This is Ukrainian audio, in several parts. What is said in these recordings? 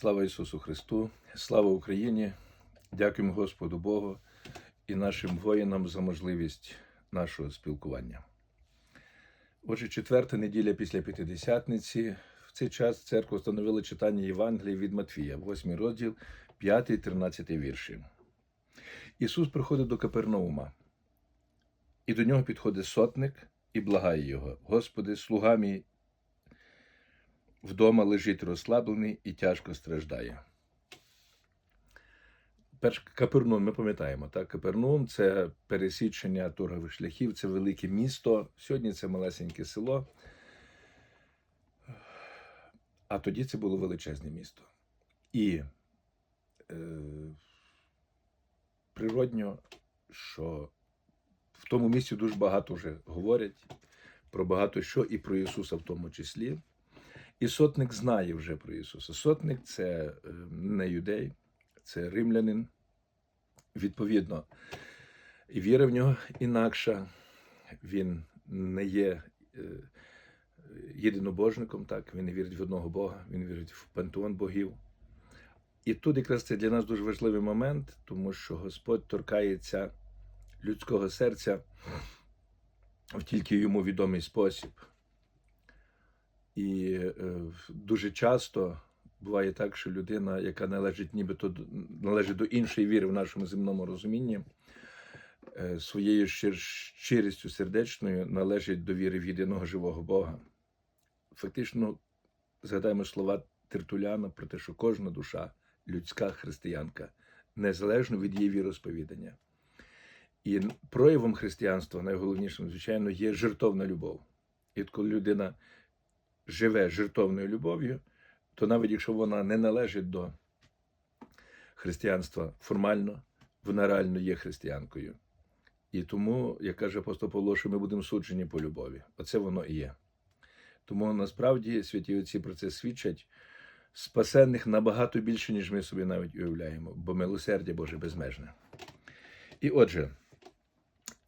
Слава Ісусу Христу, слава Україні! Дякуємо Господу Богу і нашим воїнам за можливість нашого спілкування. Отже, четверта неділя після П'ятидесятниці. В цей час церква встановила читання Євангелія від Матфія, 8 розділ, 5-13 вірші. Ісус приходить до Капернаума, і до нього підходить сотник і благає його: Господи, слуга мій вдома лежить розслаблений і тяжко страждає. Перш Капернум, ми пам'ятаємо, так? Капернум це пересічення торгових шляхів, це велике місто. Сьогодні це малесеньке село. А тоді це було величезне місто. І е, природньо, що в тому місці дуже багато вже говорять про багато що і про Ісуса в тому числі. І сотник знає вже про Ісуса. Сотник це е, не юдей, це римлянин. Відповідно, віра в нього інакша. Він не є е, єдинобожником, так, він не вірить в одного Бога, він вірить в пантеон богів. І тут якраз це для нас дуже важливий момент, тому що Господь торкається людського серця в тільки йому відомий спосіб. І е, дуже часто буває так, що людина, яка належить нібито належить до іншої віри в нашому земному розумінні, е, своєю щир- щирістю сердечною належить до віри в єдиного живого Бога. Фактично, згадаємо слова Тертуляна про те, що кожна душа, людська християнка, незалежно від її віросповідання. І проявом християнства, найголовнішим, звичайно, є жертовна любов. І коли людина живе жертовною любов'ю, то навіть якщо вона не належить до християнства формально, вона реально є християнкою. І тому, як каже апостол Павло, що ми будемо суджені по любові. Оце воно і є. Тому насправді святі отці про це свідчать спасенних набагато більше, ніж ми собі навіть уявляємо, бо милосердя Боже безмежне. І отже,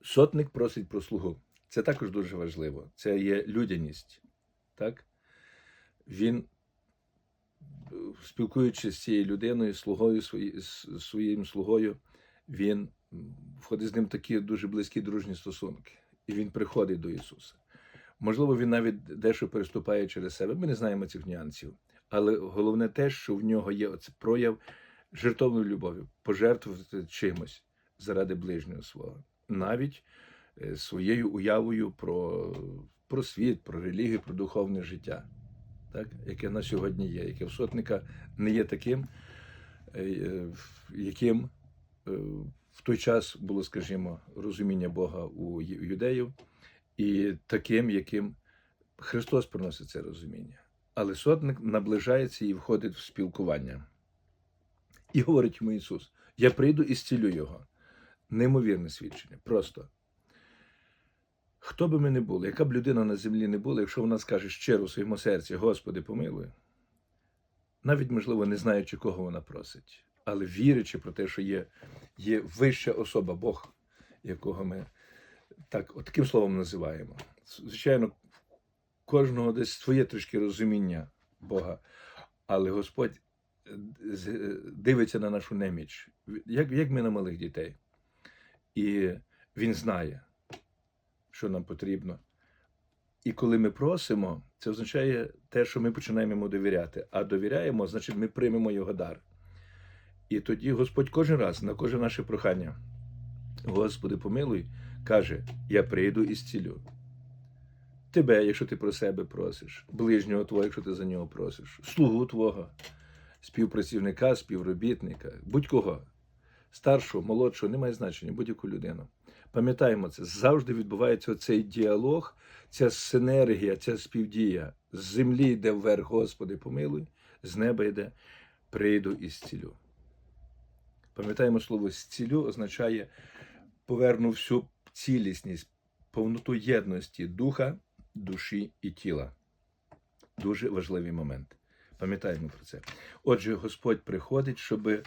сотник просить про слугу. Це також дуже важливо. Це є людяність. Так? Він, е, спілкуючись з цією людиною, слугою, свої- своїм слугою, він входить з ним такі дуже близькі дружні стосунки. І він приходить до Ісуса. Можливо, він навіть дещо переступає через себе. Ми не знаємо цих нюансів. Але головне те, що в нього є оце прояв жертовної любові, пожертвувати чимось заради ближнього свого. Навіть е, своєю уявою про, про світ, про релігію, про духовне життя, так? яке на сьогодні є, яке в сотника не є таким, е, е, яким е, в той час було, скажімо, розуміння Бога у юдеїв, і таким, яким Христос приносить це розуміння. Але сотник наближається і входить в спілкування. І говорить йому Ісус: Я прийду і зцілю його. Неймовірне свідчення. Просто. Хто би ми не були, яка б людина на землі не була, якщо вона скаже щиро в своєму серці, Господи, помилуй, навіть, можливо, не знаючи, кого вона просить, але вірячи про те, що є, є вища особа, Бог, якого ми так, от таким словом називаємо. Звичайно, кожного десь своє трішки розуміння Бога, але Господь е, е, дивиться на нашу неміч, як, як ми на малих дітей. І Він знає, що нам потрібно. І коли ми просимо, це означає те, що ми починаємо йому довіряти. А довіряємо, значить, ми приймемо його дар. І тоді Господь кожен раз на кожне наше прохання, Господи, помилуй, каже: Я прийду і зцілю. Тебе, якщо ти про себе просиш, ближнього твого, якщо ти за нього просиш, слугу твого, співпрацівника, співробітника, будь-кого, старшого, молодшого, немає значення, будь-яку людину. Пам'ятаємо це, завжди відбувається цей діалог, ця синергія, ця співдія. З землі йде вверх, Господи, помилуй, з неба йде, прийду і зцілю. Пам'ятаємо слово зцілю означає поверну всю цілісність, повноту єдності духа, душі і тіла. Дуже важливий момент. Пам'ятаємо про це. Отже, Господь приходить, щоб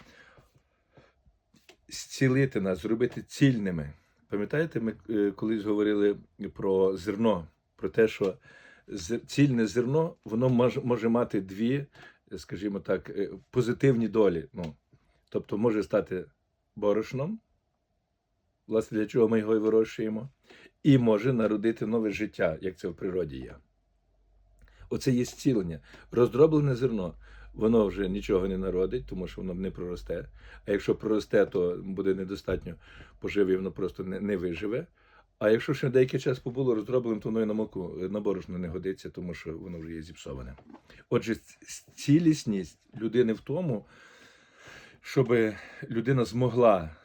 зцілити нас, зробити цільними. Пам'ятаєте, ми е, колись говорили про зерно, про те, що цільне зерно воно може, мати дві скажімо так, е, позитивні долі. Ну, тобто може стати борошном, власне, для чого ми його і вирощуємо, і може народити нове життя, як це в природі є. Оце є зцілення. Роздроблене зерно, воно вже нічого не народить, тому що воно не проросте. А якщо проросте, то буде недостатньо поживі, воно просто не, не виживе. А якщо ще деякий час побуло роздробленим, то воно і на муку на борошно не годиться, тому що воно вже є зіпсоване. Отже, цілісність людини в тому, щоб людина змогла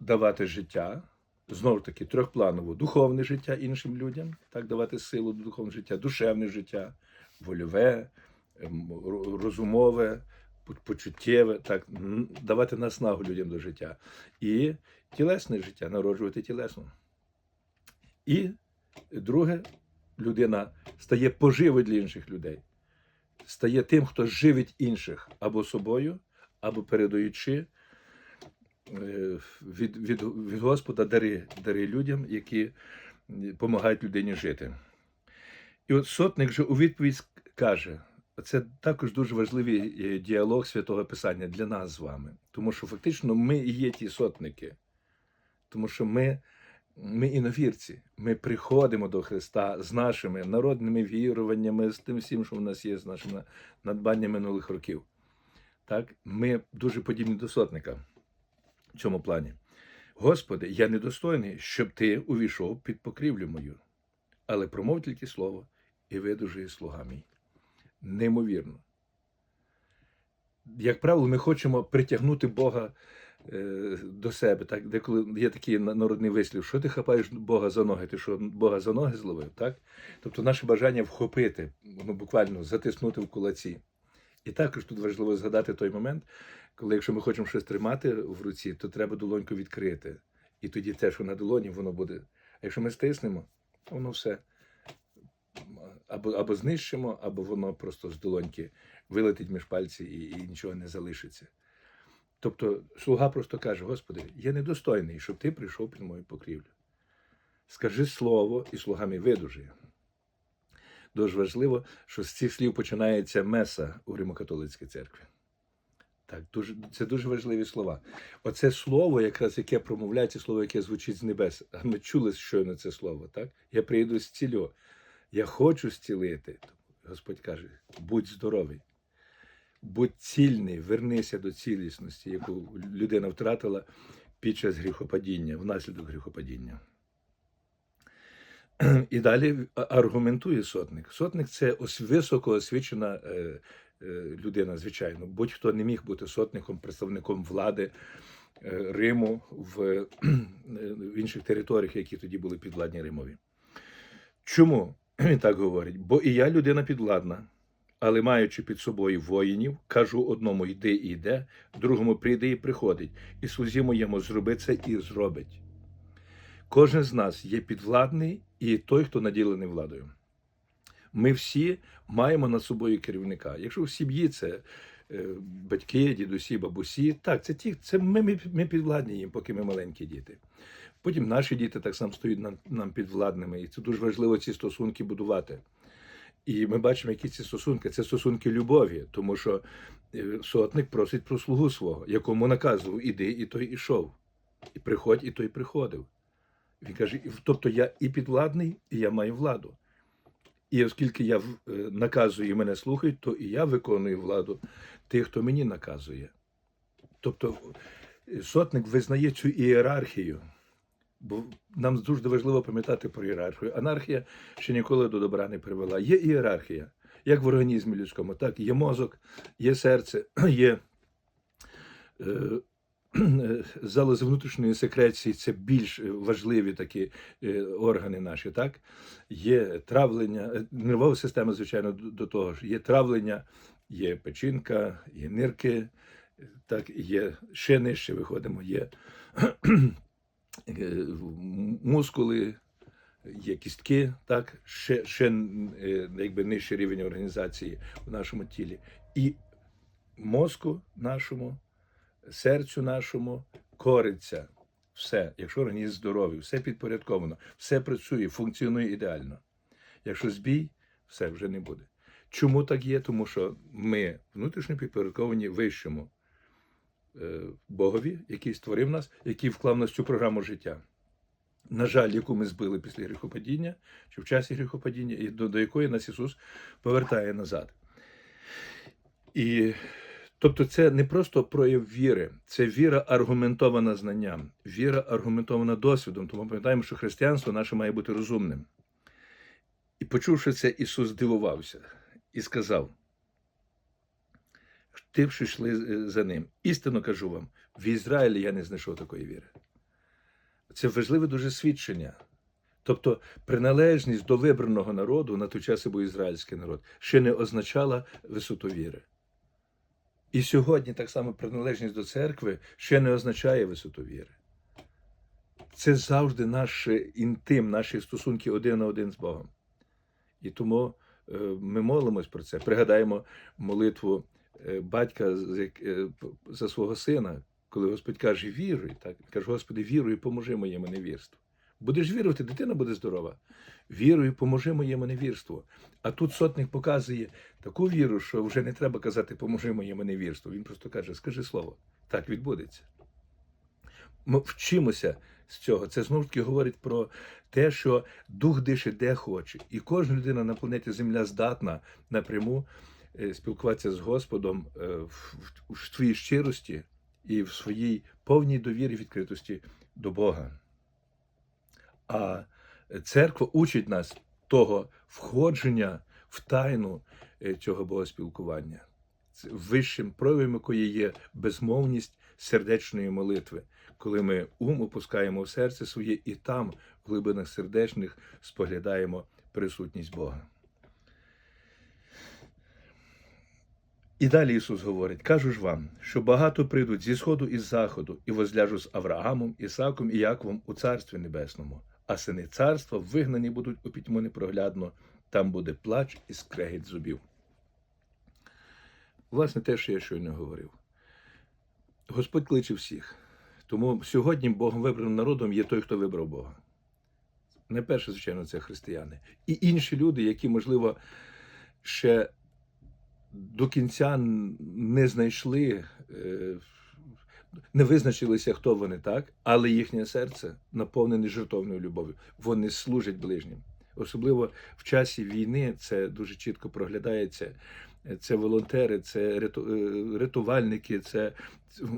давати життя, знову ж таки, трьохпланово, духовне життя іншим людям, так, давати силу до духовного життя, душевне життя, вольове, розумове, почуттєве, так, давати наснагу людям до життя. І тілесне життя, народжувати тілесно. І друге, людина стає поживою для інших людей, стає тим, хто живить інших або собою, або передаючи е, від, від, від Господа дари, дари людям, які допомагають людині жити. І от сотник же у відповідь каже: це також дуже важливий е, діалог святого Писання для нас з вами, тому що фактично ми і є ті сотники, тому що ми, ми іновірці, ми приходимо до Христа з нашими народними віруваннями, з тим всім, що в нас є, з нашими надбаннями минулих років. Так? Ми дуже подібні до сотника в цьому плані. Господи, я недостойний, щоб ти увійшов під покрівлю мою, але промов тільки слово і видужує слуга мій. Неймовірно. Як правило, ми хочемо притягнути Бога е, до себе. Так? Деколи є такий народний вислів, що ти хапаєш Бога за ноги, ти що Бога за ноги зловив? Так? Тобто наше бажання вхопити, ну, буквально затиснути в кулаці. І також тут важливо згадати той момент, коли якщо ми хочемо щось тримати в руці, то треба долоньку відкрити. І тоді те, що на долоні, воно буде. А якщо ми стиснемо, воно все або, або знищимо, або воно просто з долоньки вилетить між пальці і, і нічого не залишиться. Тобто слуга просто каже: Господи, я недостойний, щоб ти прийшов під мою покрівлю. Скажи слово, і слуга мій видужує. Дуже важливо, що з цих слів починається меса у Римо-католицькій церкві. Так, дуже, це дуже важливі слова. Оце слово, якраз яке промовляється, слово, яке звучить з небес. Ми чули щойно це слово, так? Я прийду зцілю. Я хочу зцілити. Господь каже: будь здоровий, будь цільний, вернися до цілісності, яку людина втратила під час гріхопадіння, внаслідок гріхопадіння. І далі аргументує сотник. Сотник це високоосвічена е, е, людина, звичайно. Будь-хто не міг бути сотником, представником влади е, Риму в, в інших територіях, які тоді були підвладні Римові. Чому він так говорить? Бо і я людина підвладна, але маючи під собою воїнів, кажу одному йди і йде, другому прийде і приходить, і слузі моєму зроби це і зробить. Кожен з нас є підвладний і той, хто наділений владою. Ми всі маємо над собою керівника. Якщо в сім'ї це е, батьки, дідусі, бабусі, так, це ті, це ми, ми, ми підвладні їм, поки ми маленькі діти. Потім наші діти так само стають нам, нам підвладними, і це дуже важливо ці стосунки будувати. І ми бачимо, які ці стосунки. Це стосунки любові, тому що е, сотник просить про слугу свого, якому наказував іди, і той ішов. І приходь, і той приходив. Він каже: тобто я і підвладний, і я маю владу. І оскільки я е, наказую і мене слухають, то і я виконую владу тих, хто мені наказує. Тобто е, сотник визнає цю ієрархію. Бо нам дуже важливо пам'ятати про ієрархію. Анархія ще ніколи до добра не привела. Є ієрархія, як в організмі людському, так є мозок, є серце, є е, залози внутрішньої секреції, це більш важливі такі е, органи наші, так? Є травлення, е, нервова система, звичайно, до до того ж, є травлення, є печінка, є нирки, е, так, є ще нижче виходимо, є е, мускули, є кістки, так, ще, ще е, якби нижчий рівень організації в нашому тілі. І мозку нашому, серцю нашому кориться все, якщо організм здоровий, все підпорядковано, все працює, функціонує ідеально. Якщо збій, все вже не буде. Чому так є? Тому що ми внутрішньо підпорядковані вищому е, Богові, який створив нас, який вклав нас цю програму життя. На жаль, яку ми збили після гріхопадіння, чи в часі гріхопадіння, і до, до якої нас Ісус повертає назад. І тобто, це не просто прояв віри, це віра аргументована знанням, віра аргументована досвідом. Тому пам'ятаємо, що християнство наше має бути розумним. І почувши це, Ісус здивувався і сказав: Ти б йшли е, за ним. Істинно кажу вам, в Ізраїлі я не знайшов такої віри. Це важливе дуже свідчення. Тобто приналежність до вибраного народу на той час і був ізраїльський народ ще не означала висоту віри. І сьогодні так само приналежність до церкви ще не означає висоту віри. Це завжди наш інтим, наші стосунки один на один з Богом. І тому е, ми молимось про це. Пригадаємо молитву батька з як- е, за свого сина, коли Господь каже, віруй, так каже, Господи, віруй, поможи моєму невірству. Будеш вірувати, дитина буде здорова. Віруй, поможи моєму невірству. А тут сотник показує таку віру, що вже не треба казати, поможи моєму невірству. Він просто каже, скажи слово. Так відбудеться. Ми вчимося з цього. Це знову ж таки говорить про те, що дух дише де хоче, і кожна людина на планеті Земля здатна напряму е, спілкуватися з Господом е, в, своїй щирості і в своїй повній довірі відкритості до Бога. А церква учить нас того входження в тайну е, цього богоспілкування. Вищим проявом якої є безмовність сердечної молитви, коли ми ум опускаємо в серце своє і там, в глибинах сердечних, споглядаємо присутність Бога. І далі Ісус говорить: кажу ж вам, що багато прийдуть зі сходу і з заходу, і возляжу з Авраамом, Ісаком і Яковом у Царстві Небесному, а сини царства вигнані будуть у пітьму непроглядно, там буде плач і скрегіт зубів. Власне, те, що я щойно говорив. Господь кличе всіх. Тому сьогодні Богом вибраним народом є той, хто вибрав Бога. Найперше, звичайно, це християни. І інші люди, які, можливо, ще до кінця не знайшли, е, не визначилися, хто вони, так, але їхнє серце наповнене жертовною любов'ю. Вони служать ближнім. Особливо в часі війни це дуже чітко проглядається. Це волонтери, це е, рятувальники, це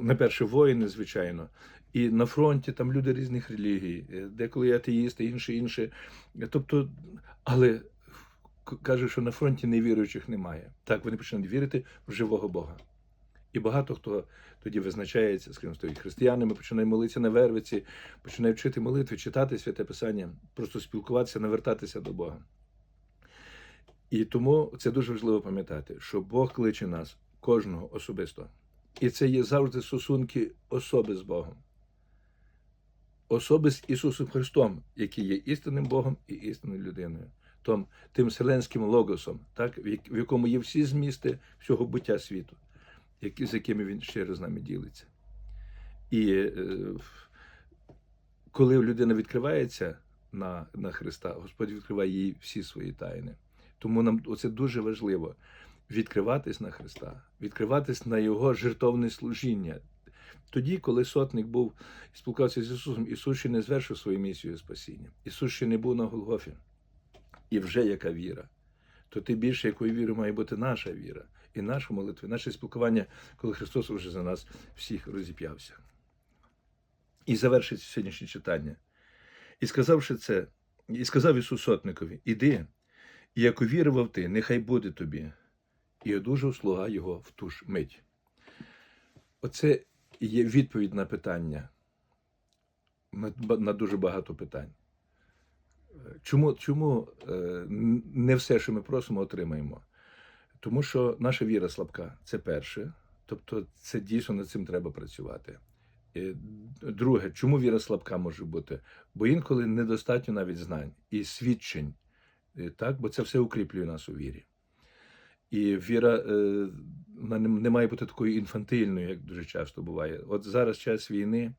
найперше воїни, звичайно. І на фронті там люди різних релігій, е, деколи атеїсти, інші, інші. Тобто, але каже, що на фронті невіруючих немає. Так вони починають вірити в живого Бога. І багато хто тоді визначається, скажімо, стоїть християнами, починає молитися на вервиці, починає вчити молитви, читати святе Писання, просто спілкуватися, навертатися до Бога. І тому це дуже важливо пам'ятати, що Бог кличе нас, кожного особисто. І це є завжди стосунки особи з Богом. Особи з Ісусом Христом, який є істинним Богом і істинною людиною. Том, тим вселенським логосом, так, в якому є всі змісти всього буття світу, які, з якими він щиро з нами ділиться. І е, коли людина відкривається на, на Христа, Господь відкриває їй всі свої тайни. Тому нам це дуже важливо відкриватись на Христа, відкриватись на Його жертовне служіння. Тоді, коли сотник був і спілкувався з Ісусом, Ісус ще не звершив свою місію спасіння. Ісус ще не був на Голгофі. І вже яка віра. То тим більше, якою вірою має бути наша віра, і наша молитва, і наше спілкування, коли Христос вже за нас всіх розіп'явся. І завершить сьогоднішнє читання. І сказавши це, і сказав Ісус сотникові: Іди, і як увірував ти, нехай буде тобі. І одужав слуга його в ту ж мить. Оце є відповідь на питання, на дуже багато питань. Чому, чому е, не все, що ми просимо, отримаємо? Тому що наша віра слабка, це перше. Тобто, це дійсно над цим треба працювати. Друге, чому віра слабка може бути? Бо інколи недостатньо навіть знань і свідчень, так? бо це все укріплює нас у вірі. І віра е, вона не, має бути такою інфантильною, як дуже часто буває. От зараз час війни,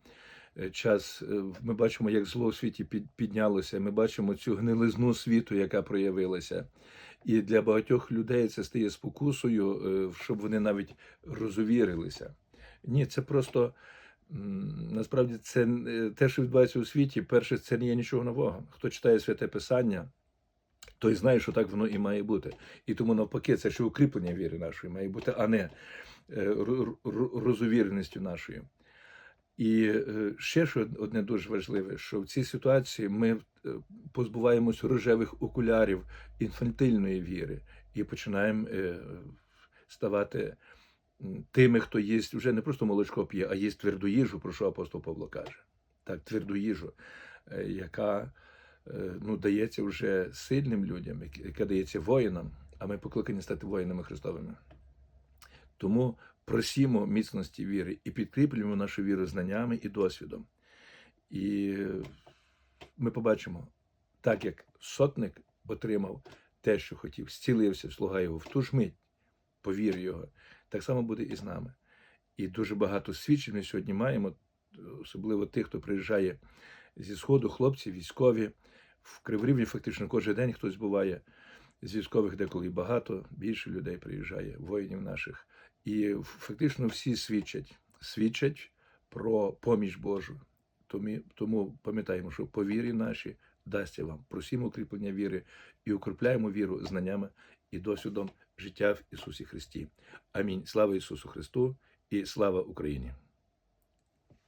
час, е, ми бачимо, як зло у світі під, піднялося, ми бачимо цю гнилизну світу, яка проявилася. І для багатьох людей це стає спокусою, е, щоб вони навіть розувірилися. Ні, це просто насправді це е, те, що відбувається у світі. Перше, це не є нічого нового. Хто читає святе Писання, той знає, що так воно і має бути. І тому навпаки, це ще укріплення віри нашої має бути, а не е, розувіреністю нашою. І е, ще що одне дуже важливе, що в цій ситуації ми е, позбуваємось рожевих окулярів інфантильної віри і починаємо е, ставати тими, хто їсть вже не просто молочко п'є, а їсть тверду їжу, про що апостол Павло каже. Так, тверду їжу, яка ну, дається вже сильним людям, яка дається воїнам, а ми покликані стати воїнами Христовими. Тому просімо міцності віри і підкріплюємо нашу віру знаннями і досвідом. І ми побачимо, так як сотник отримав те, що хотів, зцілився, слуга його в ту ж мить, повір його, так само буде і з нами. І дуже багато свідчень ми сьогодні маємо, особливо тих, хто приїжджає зі Сходу, хлопці, військові. В Криворівні фактично кожен день хтось буває. З військових деколи багато, більше людей приїжджає, воїнів наших. І фактично всі свідчать, свідчать про поміч Божу. Тому, пам'ятаємо, що по вірі наші дасться вам. Просімо укріплення віри і укріпляємо віру знаннями і досвідом життя в Ісусі Христі. Амінь. Слава Ісусу Христу і слава Україні!